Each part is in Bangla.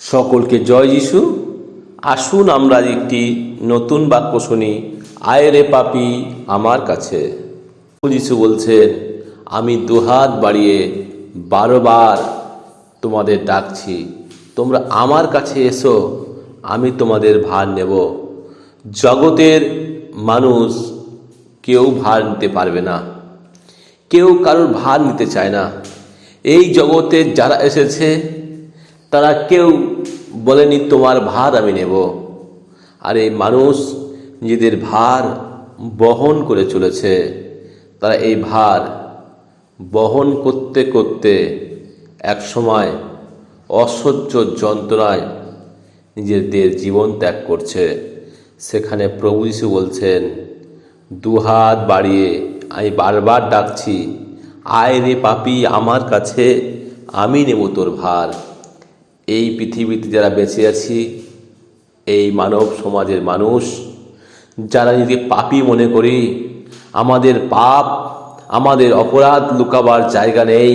সকলকে জয় যিশু। আসুন আমরা একটি নতুন বাক্য শুনি, আয় রে পাপি আমার কাছে। যিশু বলছেন, আমি দুহাত বাড়িয়ে বারবার তোমাদের ডাকছি। তোমরা আমার কাছে এসো, আমি তোমাদের ভার নেব। জগতের মানুষ কেউ ভার নিতে পারবে না। কেউ কারোর ভার নিতে চায় না। এই জগতে যারা এসেছে তারা কেউ বলেনি, তোমার ভার আমি নেব। আর এই মানুষ নিজেদের ভার বহন করে চলেছে। তারা এই ভার বহন করতে করতে এক সময় অসহ্য যন্ত্রণায় নিজেদের জীবন ত্যাগ করছে। সেখানে প্রভু যিশু বলছেন দুহাত বাড়িয়ে আমি বারবার ডাকছি, আয় রে পাপি, আমার কাছে আমি নেব তোর ভার। এই পৃথিবীতে যারা বেঁচে আছি, এই মানব সমাজের মানুষ, যারা নিজেকে পাপি মনে করি, আমাদের পাপ, আমাদের অপরাধ লুকাবার জায়গা নেই,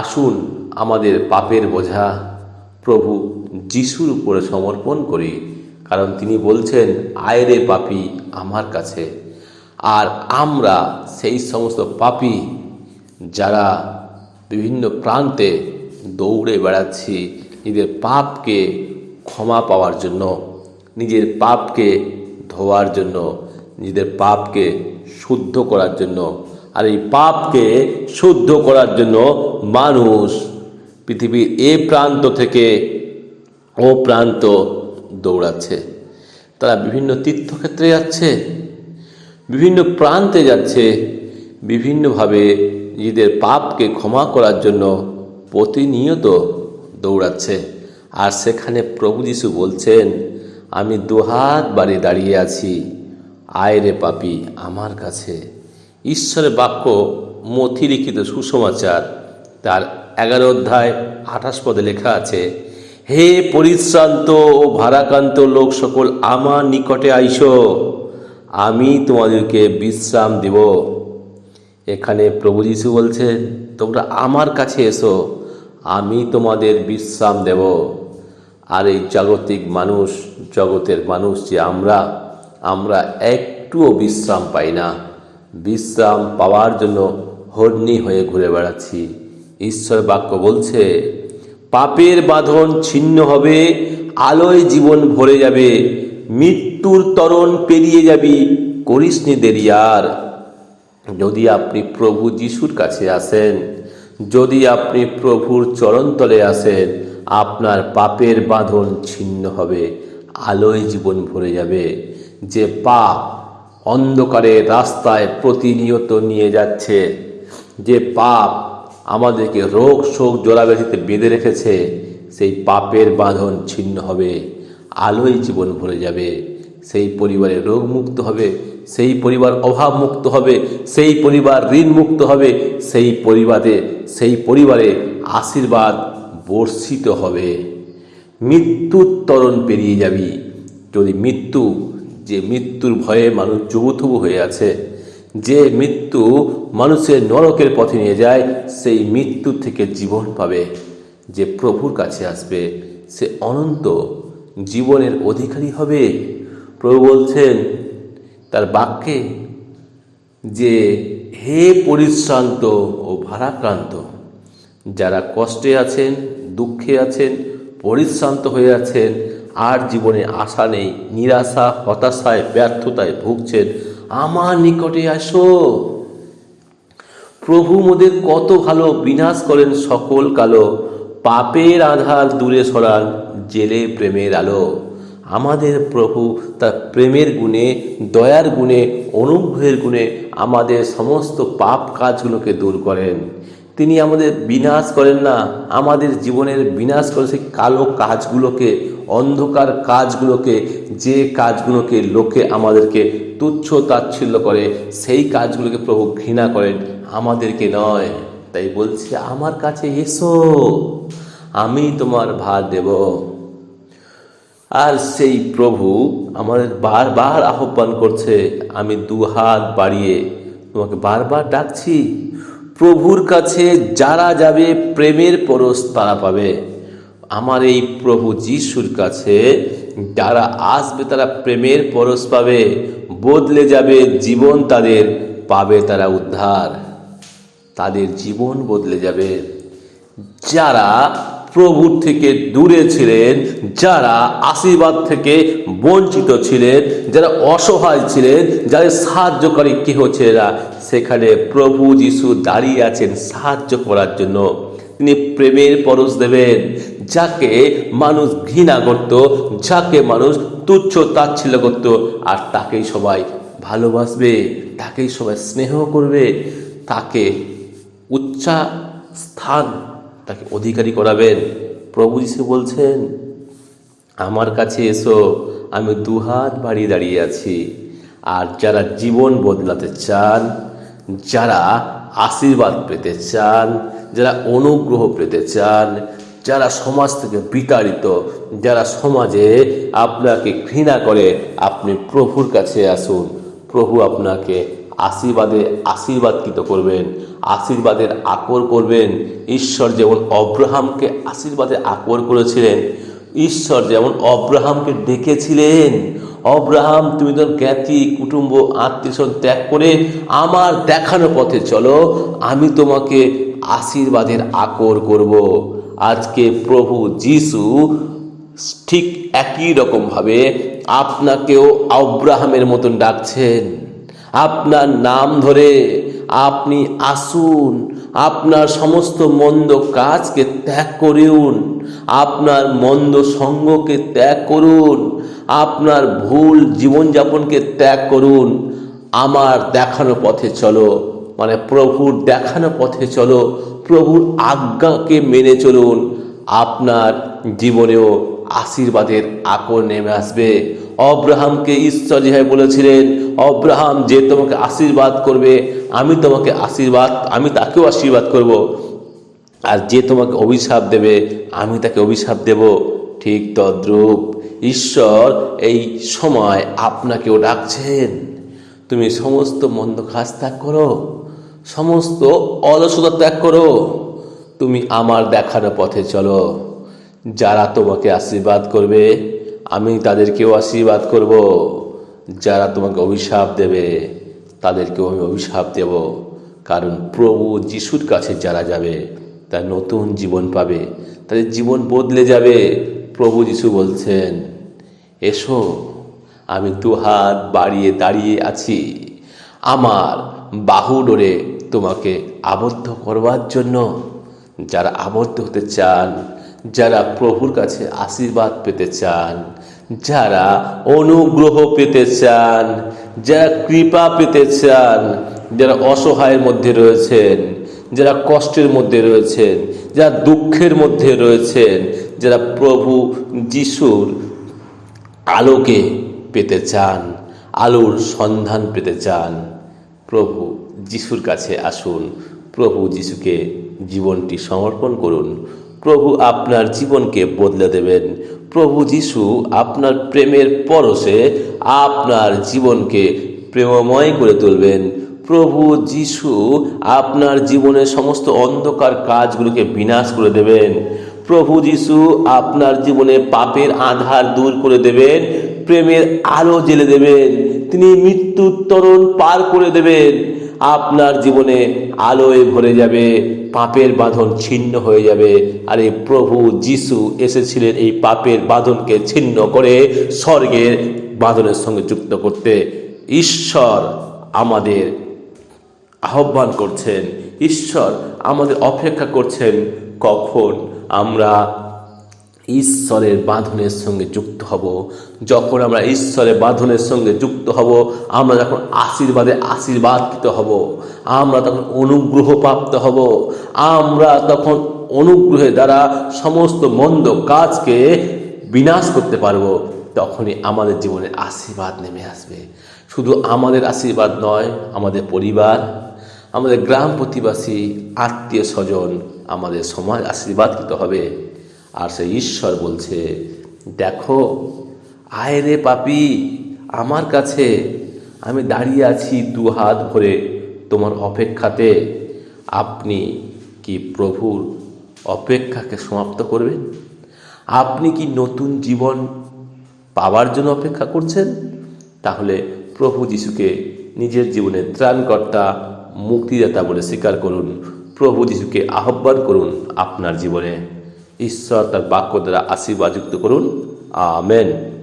আসুন আমাদের পাপের বোঝা প্রভু যিশুর উপরে সমর্পণ করি, কারণ তিনি বলছেন আয়রে পাপি আমার কাছে। আর আমরা সেই সমস্ত পাপি যারা বিভিন্ন প্রান্তে দৌড়ে বেড়াচ্ছি, নিজের পাপকে ক্ষমা পাওয়ার জন্য, নিজের পাপকে ধোয়ার জন্য, নিজেদের পাপকে শুদ্ধ করার জন্য। আর এই পাপকে শুদ্ধ করার জন্য মানুষ পৃথিবীর এ প্রান্ত থেকে ও প্রান্ত দৌড়াচ্ছে। তারা বিভিন্ন তীর্থক্ষেত্রে যাচ্ছে, বিভিন্ন প্রান্তে যাচ্ছে, বিভিন্নভাবে নিজেদের পাপকে ক্ষমা করার জন্য প্রতিনিয়ত দৌড়াচ্ছে। আর সেখানে প্রভু যিশু বলছেন, আমি দুহাত বাড়ি দাঁড়িয়ে আছি। আয় রে পাপি, আমার কাছে। ঈশ্বরের বাক্য মথি লিখিত সুসমাচার। তার এগারো অধ্যায় আঠাশ পদে লেখা আছে, হে পরিশ্রান্ত ও ভারাক্রান্ত লোক সকল আমার নিকটে আইসো। আমি তোমাদেরকে বিশ্রাম দেব। এখানে প্রভু যিশু বলছেন তোমরা আমার কাছে এসো। আমি তোমাদের বিশ্রাম দেব। আর এই জাগতিক মানুষ, জগতের মানুষ যে আমরা আমরা একটুও বিশ্রাম পাই না। বিশ্রাম পাওয়ার জন্য হর্নি হয়ে ঘুরে বেড়াচ্ছি। ঈশ্বর বাক্য বলছে, পাপের বাঁধন ছিন্ন হবে, আলোয় জীবন ভরে যাবে, মৃত্যুর তরণ পেরিয়ে যাবি, করিসনি দেরি আর। যদি আপনি প্রভু যিশুর কাছে আসেন যদি আপনি প্রভুর চরণতলে আসেন, আপনার পাপের বাঁধন ছিন্ন হবে, আলোয় জীবন ভরে যাবে। যে পাপ অন্ধকারে রাস্তায় প্রতিনিয়ত নিয়ে যাচ্ছে, যে পাপ আমাদেরকে রোগ শোক জোড়াব্যাধিতে বেঁধে রেখেছে, সেই পাপের বাঁধন ছিন্ন হবে, আলোয় জীবন ভরে যাবে। সেই পরিবারে রোগ মুক্ত হবে, সেই পরিবার অভাব মুক্ত হবে, সেই পরিবার ঋণ মুক্ত হবে, সেই পরিবারে সেই পরিবারে আশীর্বাদ বর্ষিত হবে। মৃত্যুর তরণ পেরিয়ে যাবি। যদি মৃত্যু, যে মৃত্যুর ভয়ে মানুষ যুবথুবু হয়ে আছে, যে মৃত্যু মানুষের নরকের পথে নিয়ে যায়, সেই মৃত্যু থেকে জীবন পাবে। যে প্রভুর কাছে আসবে, সে অনন্ত জীবনের অধিকারী হবে। প্রভু বলছেন, তার বাক্যে যে, হে পরিশ্রান্ত ও ভারাক্রান্ত, যারা কষ্টে আছেন, দুঃখে আছেন, পরিশ্রান্ত হয়ে আছেন, আর জীবনে আশা নেই, নিরাশা, হতাশায়, ব্যর্থতায় ভুগছেন, আমার নিকটে আসো। প্রভু মোদের কত ভালো বিনাশ করেন সকল কালো, পাপের আধার দূরে সরান, জেলে প্রেমের আলো। আমাদের প্রভু তার প্রেমের গুণে, দয়ার গুণে, অনুগ্রহের গুণে আমাদের সমস্ত পাপ কাজগুলোকে দূর করেন। তিনি আমাদের বিনাশ করেন না, আমাদের জীবনের বিনাশ করে সেই কালো কাজগুলোকে, অন্ধকার কাজগুলোকে, যে কাজগুলোকে লোকে আমাদেরকে তুচ্ছ তাচ্ছিল্য করে, সেই কাজগুলোকে প্রভু ঘৃণা করেন, আমাদেরকে নয়। তাই বলছে, আমার কাছে এসো, আমি তোমার ভার দেব। আর সেই প্রভু আমাদের বারবার আহ্বান করছে, আমি দু হাত বাড়িয়ে তোমাকে বারবার ডাকছি। প্রভুর কাছে যারা যাবে, প্রেমের পরশ তারা পাবে। আমার এই প্রভু যিশুর কাছে যারা আসবে, তারা প্রেমের পরশ পাবে, বদলে যাবে জীবন তাদের, পাবে তারা উদ্ধার। তাদের জীবন বদলে যাবে। যারা প্রভুর থেকে দূরে ছিলেন, যারা আশীর্বাদ থেকে বঞ্চিত ছিলেন, যারা অসহায় ছিলেন, যাদের সাহায্যকারী কেহ ছিল না। সেখানে প্রভু যিশু দাঁড়িয়ে আছেন সাহায্য করার জন্য। তিনি প্রেমের পরশ দেবেন, যাকে মানুষ ঘৃণা করত, যাকে মানুষ তুচ্ছ তাচ্ছিল্য করত, আর তাকেই সবাই ভালোবাসবে, তাকেই সবাই স্নেহ করবে, তাকে উচ্চা স্থান তাকে অধিকারী করাবেন। প্রভু যিশু বলছেন, আমার কাছে এসো, আমি দুহাত বাড়িয়ে দাঁড়িয়ে আছি। আর যারা জীবন বদলাতে চান, যারা আশীর্বাদ পেতে চান, যারা অনুগ্রহ পেতে চান, যারা সমাজ থেকে বিতাড়িত, যারা সমাজে আপনাকে ঘৃণা করে, আপনি প্রভুর কাছে আসুন। প্রভু আপনাকে আশীর্বাদে আশীর্বাদকৃত করবেন, আশীর্বাদের আকর করবেন। ঈশ্বর যেমন অব্রাহামকে আশীর্বাদে আকর করেছিলেন, ঈশ্বর যেমন অব্রাহামকে ডেকেছিলেন, অব্রাহাম, তুমি তোর জ্ঞাতি, কুটুম্ব, আত্মীয় ত্যাগ করে আমার দেখানো পথে চলো, আমি তোমাকে আশীর্বাদের আকর করব। আজকে প্রভু যিশু ঠিক একই রকমভাবে আপনাকেও আব্রাহামের মতন ডাকছেন। আপনার নাম ধরে আপনি আসুন, আপনার সমস্ত মন্দ কাজকে ত্যাগ করুন, আপনার মন্দ সঙ্গকে ত্যাগ করুন, আপনার ভুল জীবনযাপনকে ত্যাগ করুন। আমার দেখানো পথে চলো মানে প্রভুর দেখানো পথে চলো, প্রভুর আজ্ঞাকে মেনে চলুন, আপনার জীবনেও আশীর্বাদের আকর নেমে আসবে। অব্রাহামকে ঈশ্বর যেভাবে বলেছিলেন, অব্রাহাম, যে তোমাকে আশীর্বাদ করবে, আমি তোমাকে আশীর্বাদ, আমি তাকেও আশীর্বাদ করব। আর যে তোমাকে অভিশাপ দেবে, আমি তাকে অভিশাপ দেব। ঠিক তদ্রূপ ঈশ্বর এই সময় আপনাকেও ডাকছেন। তুমি সমস্ত মন্দ কাজ ত্যাগ করো, সমস্ত অলসতা ত্যাগ করো। তুমি আমার দেখানো পথে চলো। যারা তোমাকে আশীর্বাদ করবে, আমি তাদেরকেও আশীর্বাদ করব। যারা তোমাকে অভিশাপ দেবে, তাদেরকেও আমি অভিশাপ দেব। কারণ প্রভু যিশুর কাছে যারা যাবে, তার নতুন জীবন পাবে, তাদের জীবন বদলে যাবে। প্রভু যিশু বলছেন, এসো, আমি দুহাত বাড়িয়ে দাঁড়িয়ে আছি। আমার বাহু ডোরে তোমাকে আবদ্ধ করবার জন্য। যারা আবদ্ধ হতে চান যারা প্রভুর কাছে আশীর্বাদ পেতে চান, যারা অনুগ্রহ পেতে চান, যারা কৃপা পেতে চান, যারা অসহায়ের মধ্যে রয়েছেন, যারা কষ্টের মধ্যে রয়েছেন, যারা দুঃখের মধ্যে রয়েছেন, যারা প্রভু যিশুর আলোকে পেতে চান, আলোর সন্ধান পেতে চান, প্রভু যিশুর কাছে আসুন, প্রভু যিশুকে জীবনটি সমর্পণ করুন। প্রভু আপনার জীবনকে বদলে দেবেন। প্রভু যিশু আপনার প্রেমের পরশে আপনার জীবনকে প্রেমময় করে তুলবেন। প্রভু যিশু আপনার জীবনের সমস্ত অন্ধকার কাজগুলোকে বিনাশ করে দেবেন। প্রভু যিশু আপনার জীবনে পাপের আধার দূর করে দেবেন, প্রেমের আলো জেলে দেবেন, তিনি মৃত্যুর তরণ পার করে দেবেন। আপনার জীবনে আলোয় ভরে যাবে। পাপের বাঁধন ছিন্ন হয়ে যাবে। আর এই প্রভু যিশু এসেছিলেন এই পাপের বাঁধনকে ছিন্ন করে স্বর্গের বাঁধনের সঙ্গে যুক্ত করতে। ঈশ্বর আমাদের আহ্বান করছেন। ঈশ্বর আমাদের অপেক্ষা করছেন কখন? আমরা ঈশ্বরের বাঁধনের সঙ্গে যুক্ত হব। যখন আমরা ঈশ্বরের বাঁধনের সঙ্গে যুক্ত হব, আমরা যখন আশীর্বাদে আশীর্বাদকৃত হব, আমরা তখন অনুগ্রহ প্রাপ্ত হব। আমরা তখন অনুগ্রহের দ্বারা সমস্ত মন্দ কাজকে বিনাশ করতে পারব। তখনই আমাদের জীবনে আশীর্বাদ নেমে আসবে। শুধু আমাদের আশীর্বাদ নয়, আমাদের পরিবার, আমাদের গ্রাম প্রতিবাসী, আত্মীয় স্বজন আমাদের সমাজ আশীর্বাদকৃত হবে। আর সেই ঈশ্বর বলছে, দেখো, আয় রে পাপি, আমার কাছে আমি দাঁড়িয়ে আছি দু হাত ভরে তোমার অপেক্ষাতে। আপনি কি প্রভুর অপেক্ষাকে সমাপ্ত করবেন? আপনি কি নতুন জীবন পাওয়ার জন্য অপেক্ষা করছেন? তাহলে প্রভু যিশুকে নিজের জীবনের ত্রাণকর্তা, মুক্তিদাতা বলে স্বীকার করুন। প্রভু যিশুকে আহ্বান করুন আপনার জীবনে। ঈশ্বর তার বাক্য দ্বারা আশীর্বাদযুক্ত করুন। আমেন।